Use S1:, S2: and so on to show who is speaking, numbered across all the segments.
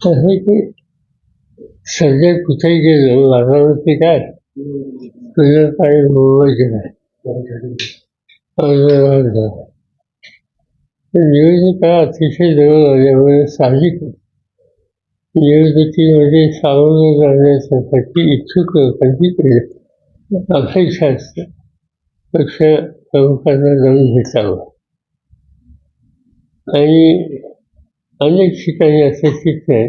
S1: तसं ते सध्या कुठेही गेलो वातावरती काय तुझं काही मोबाईल नाही निवडणुका अतिशय जवळ आल्यामुळे साहजिक आहे. निवडणुकीमध्ये सावध राहण्यासाठी इच्छुक लोकांची अपेक्षा असते पक्ष प्रमुखांना जाऊन भेटावं आणि अनेक ठिकाणी असं चित्र आहे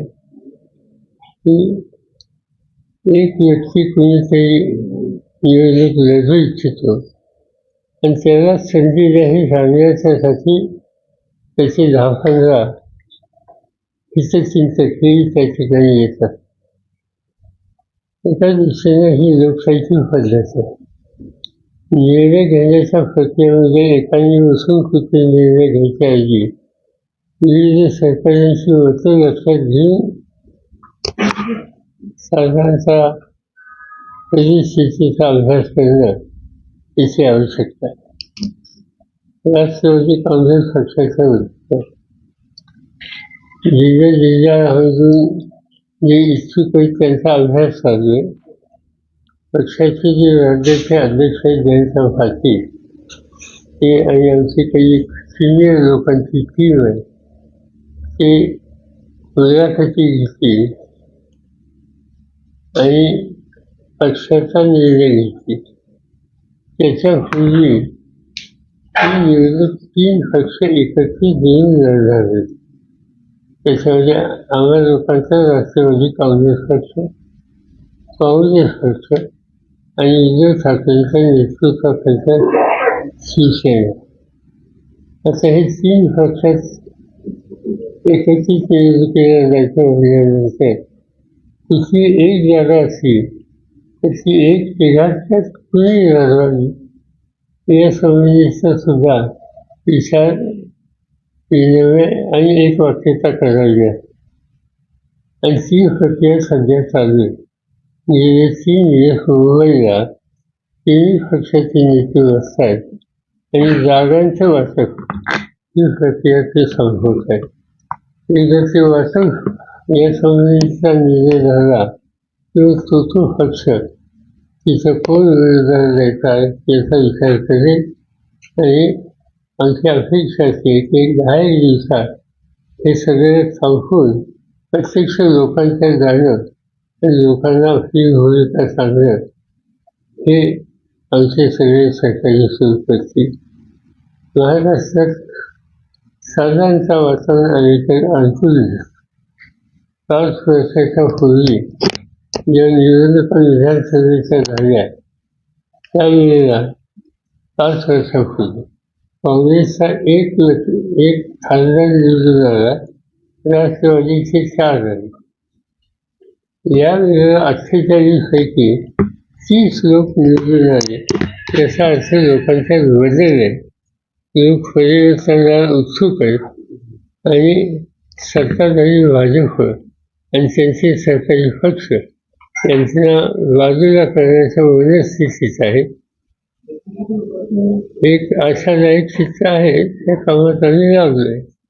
S1: की एक व्यक्ती कोणीतरी निवडणूक लढू इच्छितो आणि त्याला संधी नाही सांगण्याच्यासाठी त्याचे दहा हितचिंतक हे त्या ठिकाणी येतात. एका दृष्टीने ही लोकशाहीची पद्धत आहे. निर्णय घेण्याच्या प्रक्रियेमध्ये एकाने बसून कुठे निर्णय घ्यायच्याऐवजी विविध सरकारांची मतं लक्षात घेऊन साधारणतः परिस्थितीचा अभ्यास करणं याची आवश्यकता आहे. राष्ट्रवादी काँग्रेस पक्षाच्या वतीनं जिल्ह्या जिल्ह्यामधून जे इच्छुक आहेत त्यांचा अभ्यास चालू आहे पक्षाचे जे राज्याचे अध्यक्ष आहेत जयंत पाटील ते आणि आमची काही सिनियर लोकांची टीम आहे. ते मुलाखती घेतील आणि पक्षाचा निर्णय घेतील. त्याच्यापूर्वी ही निवडणूक तीन पक्ष एकत्रित घेऊन लढणार त्याच्यामध्ये आम्हा लोकांचा राष्ट्रवादी काँग्रेस पक्ष काँग्रेस पक्ष आणि उद्धव ठाकरेंच्या नेतृत्वाखालचा शिवसेना. असं हे तीन पक्षात एकत्रित केलं जायचं म्हणल्यानंतर कुठली एक जागा असली तर ती एक तिघात कुणी लढवावी या संबंधीचा सुद्धा विचार केल्यामुळे आणि एक वाक्यता करावी आणि ती प्रक्रिया सध्या चालू आहे गेले तीन दिवस मुंबईला तिन्ही पक्षाचे नेते बसतात आणि जागांचं वाटप ही प्रक्रिया ते संभवत आहे एकदा ते वाटप या संबंधीचा निर्णय झाला किंवा तो तो पक्ष तिथं कोण विरोधात द्यायचा आहे याचा विचार करेल आणि आमची अपेक्षा असते की दहा एक दिवसात हे सगळे थांबून प्रत्यक्ष लोकांच्या जाणं आणि लोकांना आपली भूमिका सांगणं हे आमचे सगळे सरकारी सुरू करतील महाराष्ट्रात साधारणतः वातावरण अलीकडे अनुकूल पाच वर्षाच्या पूर्वी ज्या निवडणुका विधानसभेच्या झाल्या त्यावेळेला पाच वर्षापूर्वी काँग्रेसचा एक लक्ष एक खासदार निवडून आला राष्ट्रवादीचे चार झाले यावेळेला अठ्ठेचाळीसपैकी तीस लोक निवडून आले याचा अर्थ लोकांच्या बदल आहे लोक उत्सुक आहेत. आणि सत्ताधारी भाजप आणि त्यांचे सरकारी पक्ष यांच्या बाजूला करण्याच्या मनस्थितीत आहे. एक आशादायक चित्र आहे. त्या कामात आम्ही लागलो आहे